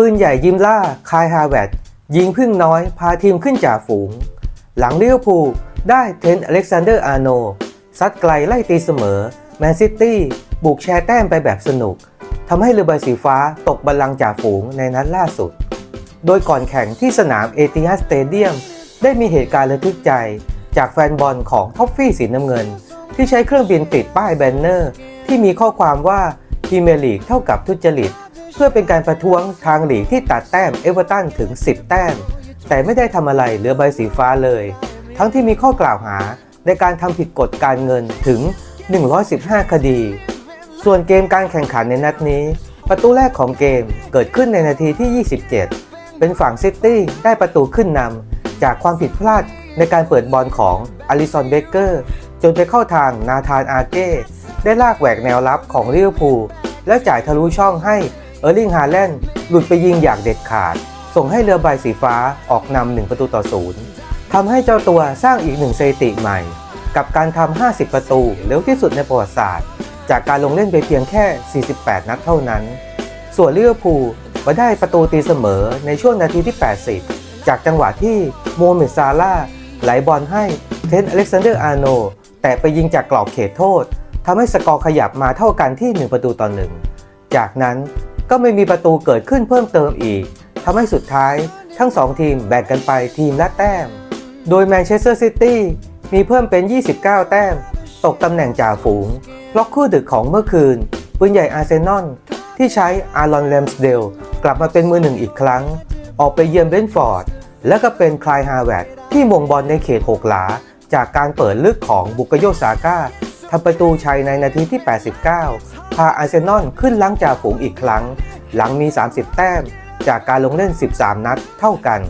ปืนใหญ่ยิมล่า คายฮาแวดยิงพึ่งน้อยพาทีมขึ้นจ่าฝูง หลังลิเวอร์พูลได้เทนอเล็กซานเดอร์อาร์โนซัดไกลไล่ตีเสมอ แมนซิตี้บุกแชร์แต้มไปแบบสนุกทำให้เรือใบสีฟ้าตกบัลลังก์จ่าฝูงในนัดล่าสุด โดยก่อนแข่งที่สนามเอติฮัดสเตเดียมได้มีเหตุการณ์ระทึกใจ จากแฟนบอลของท็อฟฟี่สีน้ำเงิน ที่ใช้เครื่องบินติดป้ายแบนเนอร์ ที่มีข้อความว่าพรีเมียร์ลีกเท่ากับทุจริต พื่อเป็นการประท้วงทางหลีกที่ตัดแต้มเอเวอร์ตันถึง 10 แต้ม แต่ไม่ได้ทำอะไรเรือใบสีฟ้าเลย ทั้งที่มีข้อกล่าวหาในการทำผิดกฎการเงินถึง 115 คดี ส่วนเกมการแข่งขันในนัดนี้ ประตูแรกของเกมเกิดขึ้นในนาทีที่ 27 เป็นฝั่งซิตี้ได้ประตูขึ้นนำจากความผิดพลาดในการเปิดบอลของอลิซอนเบเกอร์จนไปเข้าทางนาธานอาเก้ได้ลากแหวกแนวรับของลิเวอร์พูลและจ่ายทะลุช่องให้ เออร์ลิงฮาแลนด์หลุดไปยิงอย่างเด็ดขาด ส่งให้เรือใบสีฟ้าออกนำหนึ่งประตูต่อศูนย์ทำให้เจ้าตัวสร้างอีกหนึ่งสถิติใหม่ กับการทำ 50 ประตูเร็วที่สุดในประวัติศาสตร์ จากการลงเล่นไปเพียงแค่ 48 นัดเท่านั้น ส่วนลิเวอร์พูลมาได้ประตูตีเสมอในช่วงนาทีที่ 80 จากจังหวะที่โมเมดซาร่าไหลบอลให้เทนอเล็กซานเดอร์อาร์โนแต่ไปยิงจากกรอบเขตโทษทำให้สกอร์ขยับมาเท่ากันที่ 1 ประตูต่อหนึ่ง จากนั้น ก็ไม่มีประตูเกิดขึ้นเพิ่มเติมอีกทำให้สุดท้ายทั้ง 2 ทีมแบ่งกันไปทีมละแต้ม โดยแมนเชสเตอร์ซิตี้มีเพิ่มเป็น 29 แต้ม ตกตำแหน่งจ่าฝูงเพราะคู่ดึกของเมื่อคืน ปืนใหญ่อาร์เซนอลที่ใช้อารอนแรมสเดลกลับมาเป็นมือหนึ่งอีกครั้ง ออกไปเยือนเบนฟอร์ด และก็เป็นคลายฮาร์แวดที่มงบอลในเขตหกหลา จากการเปิดลึกของบุกโยซาก้า ทำประตูชัยในนาทีที่ 89 พาอาร์เซนอลขึ้นล้างจ่าฝูงอีกครั้ง หลังมี 30 แต้ม จากการลงเล่น 13 นัดเท่ากัน